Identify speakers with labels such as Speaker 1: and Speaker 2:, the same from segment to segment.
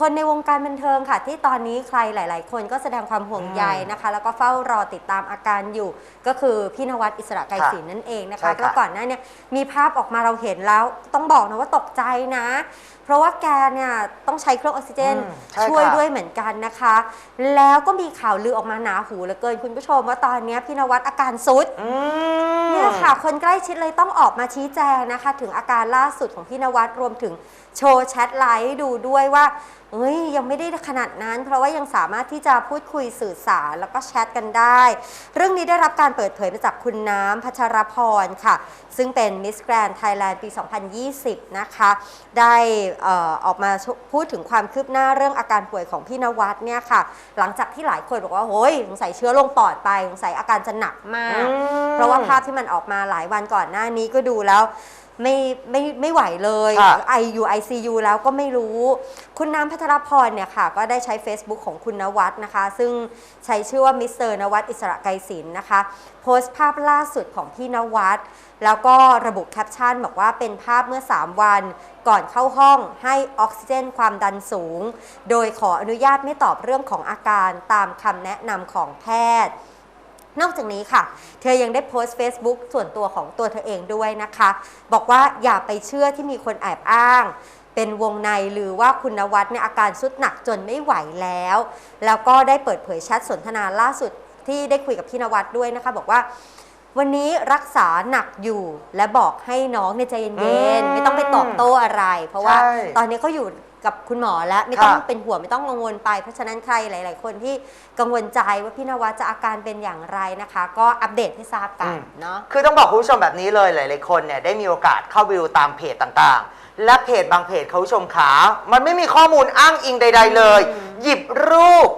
Speaker 1: คนในวงการบันเทิงค่ะ ที่ตอนนี้ใครหลาย ๆ คนก็แสดงความห่วงใยนะคะ แล้วก็เฝ้ารอติดตามอาการอยู่ ก็คือพี่นวัดอิสระไกร
Speaker 2: ค่ะ
Speaker 1: ศิลป์นั่นเองนะ
Speaker 2: ใช่
Speaker 1: คะ
Speaker 2: ค่ะ
Speaker 1: แล้วก่อนหน้าเนี่ยมีภาพออกมาเราเห็นแล้วต้องบอกนะว่าตกใจนะ เพราะว่าแกเนี่ยต้องใช้เครื่องออกซิเจน
Speaker 2: อืมใช่
Speaker 1: ช่วย
Speaker 2: ค่ะ
Speaker 1: ด้วยเหมือนกันนะคะ แล้วก็มีข่าวลือออกมาหนาหูเหลือเกินคุณผู้ชมว่าตอนเนี้ยพี่นวัดอาการซุด
Speaker 2: อืม
Speaker 1: เนี่ยค่ะคนใกล้ชิดเลยต้องออกมาชี้แจงนะคะ ถึงอาการล่าสุดของพี่นวัดรวมถึงโชว์แชทไลน์ให้ดูด้วยว่า เฮ้ยยังไม่ได้ขนาดนั้น เพราะว่ายังสามารถที่จะพูดคุยสื่อสารแล้วก็แชทกันได้ เรื่องนี้ได้รับการเปิดเผยมาจากคุณน้ำพัชรพรค่ะ ซึ่งเป็นมิสแกรน n ไทยแลนด์ปี 2020 นะคะ ได้เอ่อออกมาพูดถึงความคืบหน้าเรื่องอาการป่วยของพี่นวัดเนี่ยค่ะ หลังจากที่หลายคนบอกว่าโอ้ยสงสัยเชื้อลงปอดไปสงสัยอาการจะหนักมาก
Speaker 2: อืม
Speaker 1: เพราะว่าภาพที่มันออกมาหลายวันก่อนหน้านี้ก็ดูแล้ว ไม่ไม่ไม่ไหวเลย
Speaker 2: ค่ะ
Speaker 1: ไอยูไอซียูแล้วก็ไม่รู้ คุณน้ำพัทรพรเนี่ยค่ะ ก็ได้ใช้ Facebook ของคุณนวัดนะคะ ซึ่งใช้ชื่อว่ามิสเตอร์นวัดอิสระไกรศิลป์นะคะ โพสต์ภาพล่าสุดของพี่นวัด แล้วก็ระบุแคปชั่นบอกว่าเป็นภาพเมื่อ 3 วัน ก่อนเข้าห้องให้ออกซิเจนความดันสูง โดยขออนุญาตไม่ตอบเรื่องของอาการตามคำแนะนำของแพทย์ นอกจากนี้ค่ะ เธอยังได้โพสต์ Facebook ส่วนตัวของตัวเธอเองด้วยนะคะ บอกว่าอย่าไปเชื่อที่มีคนแอบอ้าง เป็นวงในหรือว่าคุณนวัดเนี่ยอาการสุดหนักจนไม่ไหวแล้ว แล้วก็ได้เปิดเผยแชทสนทนาล่าสุดที่ได้คุยกับพี่นวัดด้วยนะคะ บอกว่าวันนี้รักษาหนักอยู่และบอกให้น้องเนี่ยใจเย็น
Speaker 2: อืม
Speaker 1: ๆไม่ต้องไปตอบโต้อะไร เพราะว่า
Speaker 2: ใช่
Speaker 1: ตอนนี้ก็อยู่ กับคุณหมอแล้วไม่ต้อง
Speaker 2: ค่ะ
Speaker 1: เป็นห่วงไม่ต้องกังวลไป เพราะฉะนั้นใครหลาย ๆ คนที่กังวลใจว่าพี่นวัดจะอาการเป็นอย่างไรนะคะ ก็อัปเดตให้ทราบกันเนาะ
Speaker 2: คือต้องบอกคุณผู้ชมแบบนี้เลยหลาย ๆ คนเนี่ยได้มีโอกาสเข้าไปดูตามเพจต่าง ๆ และเพจบางเพจคุณผู้ชมขา มันไม่มีข้อมูลอ้างอิงใด ๆ เลย
Speaker 1: อืม
Speaker 2: หยิบรูป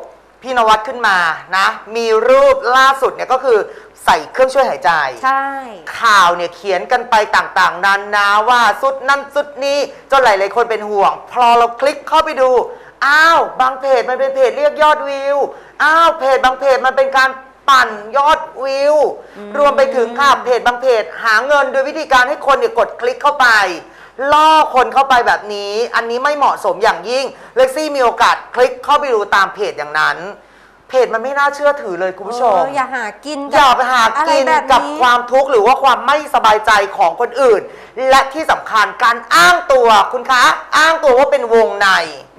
Speaker 2: พี่นวัดขึ้นมานะ มีรูปล่าสุดเนี่ยก็คือใส่เครื่องช่วยหายใจ
Speaker 1: ใช่
Speaker 2: ข่าวเนี่ยเขียนกันไปต่างๆ นานาว่าสุดนั่นสุดนี้จนหลายๆคนเป็นห่วง พอเราคลิกเข้าไปดู อ้าว บางเพจมันเป็นเพจเรียกยอดวิว อ้าวเพจบางเพจมันเป็นการปั่นยอดวิว รวมไปถึงค่ะเพจบางเพจหาเงินโดยวิธีการให้คนเนี่ยกดคลิกเข้าไป ล่อคนเข้าไปแบบนี้ อันนี้ไม่เหมาะสมอย่างยิ่งเล็กซี่มีโอกาสคลิกเข้าไปดูตามเพจอย่างนั้น เพจมันไม่น่าเชื่อถือเลยคุณผู้ชม
Speaker 1: เอออย่าหากิน
Speaker 2: อย่าไปหา
Speaker 1: อะไร
Speaker 2: กิน
Speaker 1: แบบ
Speaker 2: กับความทุกข์หรือว่าความไม่สบายใจของคนอื่น และที่สำคัญการอ้างตัวคุณคะ อ้างตัวว่าเป็นวงใน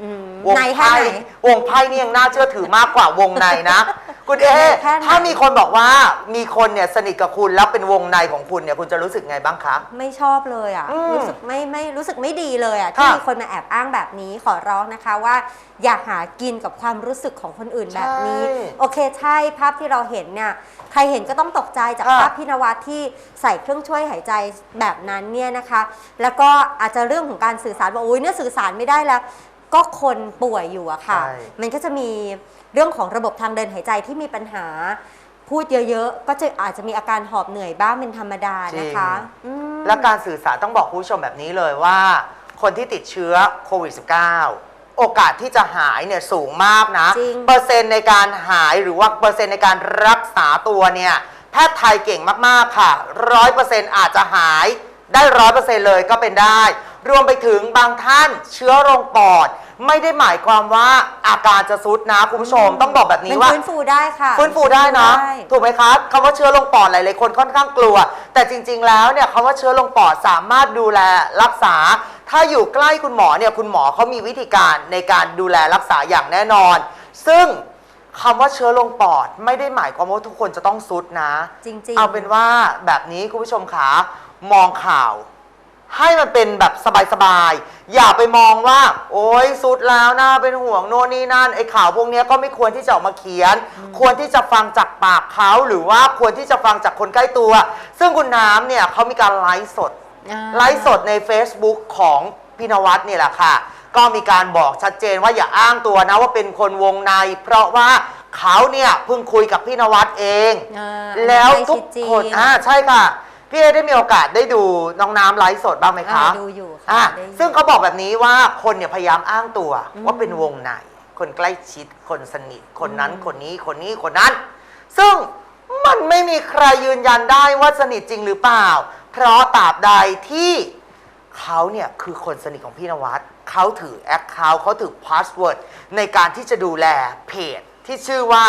Speaker 1: อืม
Speaker 2: วง
Speaker 1: ในแค่
Speaker 2: ไพ่
Speaker 1: ไหน
Speaker 2: วงไพ่นี่ยังน่าเชื่อถือมากกว่าวงในนะ คุณเอ
Speaker 1: แค่ไหน
Speaker 2: ถ้ามีคนบอกว่ามีคนเนี่ยสนิทกับคุณแล้วเป็นวงในของคุณเนี่ยคุณจะรู้สึกไงบ้างคะ
Speaker 1: ไม่ชอบเลยอะ
Speaker 2: อืม
Speaker 1: รู้สึกไม่ไม่รู้สึกไม่ดีเลยอะ ที่
Speaker 2: ค่ะ
Speaker 1: มีคนมาแอบอ้างแบบนี้ขอร้องนะคะว่า อย่าหากินกับความรู้สึกของคนอื่นแบบนี้
Speaker 2: ใช่
Speaker 1: โอเคใช่ภาพที่เราเห็นเนี่ยใครเห็นก็ต้องตกใจจาก
Speaker 2: ค่ะ
Speaker 1: ภาพพี่นวัดที่ใส่เครื่องช่วยหายใจแบบนั้นเนี่ยนะคะ แล้วก็อาจจะเรื่องของการสื่อสารว่าโอ้ยเนี่ยสื่อสารไม่ได้แล้ว ก็คนป่วยอยู่อะค่ะ
Speaker 2: ใช่
Speaker 1: มันก็จะมีเรื่องของระบบทางเดินหายใจที่มีปัญหา พูดเยอะๆ ก็จะอาจจะมีอาการหอบเหนื่อยบ้างเป็นธรรมดานะคะอืม
Speaker 2: และการสื่อสารต้องบอกคุณผู้ชมแบบนี้เลยว่า คนที่ติดเชื้อโควิด -19 โอกาสที่จะหายเนี่ยสูงมากนะ
Speaker 1: จริง
Speaker 2: เปอร์เซ็นต์ในการหายหรือว่าเปอร์เซ็นต์ในการรักษาตัวเนี่ยแพทย์ไทยเก่งมาก ๆ ค่ะร้อยเปอร์เซ็นต์อาจจะหายได้ร้อยเปอร์เซ็นต์เลยก็เป็นได้ รวมไปถึงบางท่านเชื้อลงปอด ไม่ได้หมายความว่าอาการจะซุดนะคุณผู้ชม ต้องบอกแบบ
Speaker 1: มั
Speaker 2: นี้
Speaker 1: น
Speaker 2: ว่า
Speaker 1: ฟื้นฟูได้ค่ะ
Speaker 2: ฟื้นฟูได้นะ
Speaker 1: ได้
Speaker 2: ถูกไหมครับคำว่าเชื้อลงปอดหลายๆคนค่อนข้างกลัว แต่จริง ๆ แล้วเนี่ยคำว่าเชื้อลงปอดสามารถดูแลรักษา ถ้าอยู่ใกล้คุณหมอเนี่ยคุณหมอเขามีวิธีการในการดูแลรักษาอย่างแน่นอน ซึ่งคำว่าเชื้อลงปอดไม่ได้หมายความว่าทุกคนจะต้องซุดนะ
Speaker 1: จริงๆ
Speaker 2: เอาเป็นว่าแบบนี้คุณผู้ชมขามองข่าว ให้มันเป็นแบบสบายๆ อย่าไปมองว่า โอ๊ยสุดแล้วน่าเป็นห่วงโน่นนี่นั่นไอ้ข่าวพวกเนี้ยก็ไม่ควรที่จะออกมาเขียน ควรที่จะฟังจากปากเขาหรือว่าควรที่จะฟังจากคนใกล้ตัว ซึ่งคุณน้ำเนี่ยเขามีการไลฟ์สด
Speaker 1: อ่า
Speaker 2: ไลฟ์สดใน Facebook ของพี่นวัดนี่แหละค่ะ ก็มีการบอกชัดเจนว่าอย่าอ้างตัวนะว่าเป็นคนวงใน เพราะว่าเขาเนี่ยเพิ่งคุยกับพี่นวัดเอง
Speaker 1: อ่า
Speaker 2: แล้วทุก
Speaker 1: ใชิดจริง
Speaker 2: คนอ่าใช่ค่ะ พี่เอได้มีโอกาสได้ดูน้องน้ำไลฟ์สดบ้างไหมคะ
Speaker 1: อ่าดูอยู่ค่ะ
Speaker 2: อ่า
Speaker 1: ได้อยู่
Speaker 2: ซึ่งเขาบอกแบบนี้ว่าคนเนี่ยพยายามอ้างตัว
Speaker 1: อืม
Speaker 2: ว่าเป็นวงในคนใกล้ชิดคนสนิทคนนั้นคนนี้คนนี้คนนั้น ซึ่งมันไม่มีใครยืนยันได้ว่าสนิทจริงหรือเปล่า เพราะตราบใดที่เขาเนี่ยคือคนสนิทของพี่นวัดเขาถือแอคเคาท์เขาถือพาสเวิร์ดในการที่จะดูแลเพจ ที่ชื่อว่า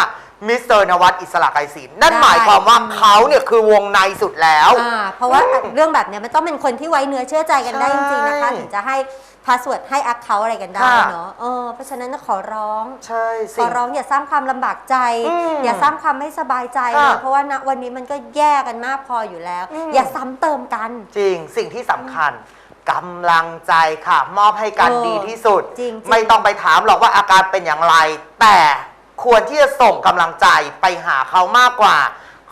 Speaker 2: มิสเตอร์นวัดอิสระไกรศิลป์นั่น
Speaker 1: ได้
Speaker 2: หมายความว่า
Speaker 1: อืม
Speaker 2: เขาเนี่ยคือวงในสุดแล้ว
Speaker 1: อ่าเพราะว่าเรื่องแบบเนี้ยมันต้องเป็นคนที่ไว้เนื้อเชื่อใจกันได้จริงๆนะคะ
Speaker 2: ใช่
Speaker 1: ถึงจะให้พาสเวิร์ดให้แอคเคาท์อะไรกันได้
Speaker 2: ค่ะ
Speaker 1: เนาะเออเพราะฉะนั้นขอร้อง
Speaker 2: ใช่
Speaker 1: ข
Speaker 2: สิ่
Speaker 1: องร้องอย่าสร้างความลำบากใจ
Speaker 2: อืม
Speaker 1: อย่าสร้างความไม่สบายใจเล
Speaker 2: ค่ะ
Speaker 1: ยเพราะว่าณวันนี้มันก็แย่กันมากพออยู่แล้ว
Speaker 2: อืม
Speaker 1: อย่าซ้ำเติมกัน
Speaker 2: จริงสิ่งที่สำคัญกำลังใจค่ะ มอบให้กัน
Speaker 1: เออ
Speaker 2: ดีที่สุด
Speaker 1: จริงๆ
Speaker 2: ไม่ต้องไปถามหรอกว่าอาการเป็นอย่างไร แต่ ควรที่จะส่งกำลังใจไปหาเขามากกว่า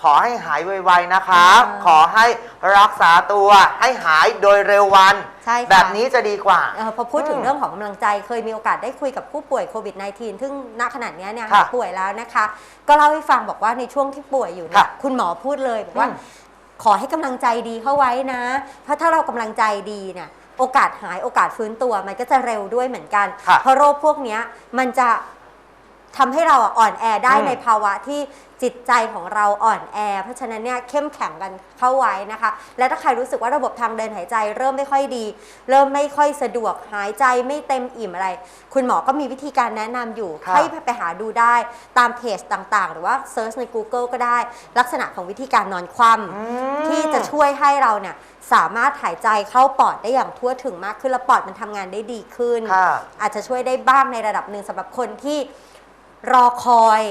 Speaker 2: ขอให้หายไวๆนะคะ ขอให้รักษาตัวให้หายโดยเร็ววัน
Speaker 1: ใช่ค่ะ
Speaker 2: แบบนี้จะดีกว่า
Speaker 1: เออพอพูดถึง
Speaker 2: อืม
Speaker 1: เรื่องของกำลังใจ เคยมีโอกาสได้คุยกับผู้ป่วยโควิด -19 ซึ่งณขนาดเนี้ยเนี่ย
Speaker 2: ค่ะ
Speaker 1: ป่วยแล้วนะคะ ก็เล่าให้ฟังบอกว่าในช่วงที่ป่วยอยู่เนี่ย
Speaker 2: ค่ะ
Speaker 1: คุณหมอพูดเลยบอกว่า
Speaker 2: อืม
Speaker 1: ขอให้กำลังใจดีเข้าไว้นะ เพราะถ้าเรากำลังใจดีเนี่ยโอกาสหายโอกาสฟื้นตัวมันก็จะเร็วด้วยเหมือนกัน
Speaker 2: ค่ะ
Speaker 1: เพราะโรคพวกเนี้ยมันจะ ทำให้เราอะอ่อนแอได้
Speaker 2: อืม
Speaker 1: ในภาวะที่จิตใจของเราอ่อนแอ เพราะฉะนั้นเนี่ยเข้มแข็งกันเข้าไว้นะคะ และถ้าใครรู้สึกว่าระบบทางเดินหายใจ เริ่มไม่ค่อยดี เริ่มไม่ค่อยสะดวกหายใจไม่เต็มอิ่มอะไร คุณหมอก็มีวิธีการแนะนำอยู่
Speaker 2: ค่ะ
Speaker 1: ให้ไปหาดูได้ตามเพจต่างๆ หรือว่าเซิร์ชใน Google ก็ได้ ลักษณะของวิธีการนอนคว่ำ ที่จะช่วยให้เราเนี่ยสามารถหายใจเข้าปอดได้อย่างทั่วถึงมากขึ้นและปอดมันทำงานได้ดีขึ้น
Speaker 2: ค่ะ
Speaker 1: อาจจะช่วยได้บ้างในระดับหนึ่งสำหรับคนที่ รอคอย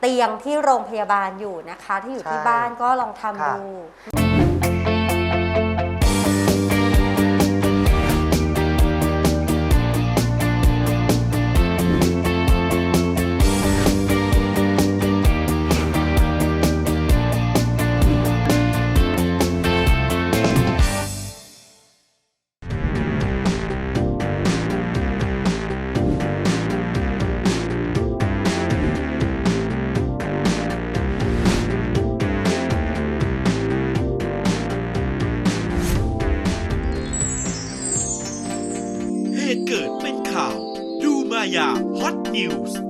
Speaker 1: เตียงที่โรงพยาบาลอยู่นะคะถ้าอยู่ที่
Speaker 2: ใช่
Speaker 1: บ้านก็ลองทำ
Speaker 2: ค่ะ
Speaker 1: ดู
Speaker 3: เ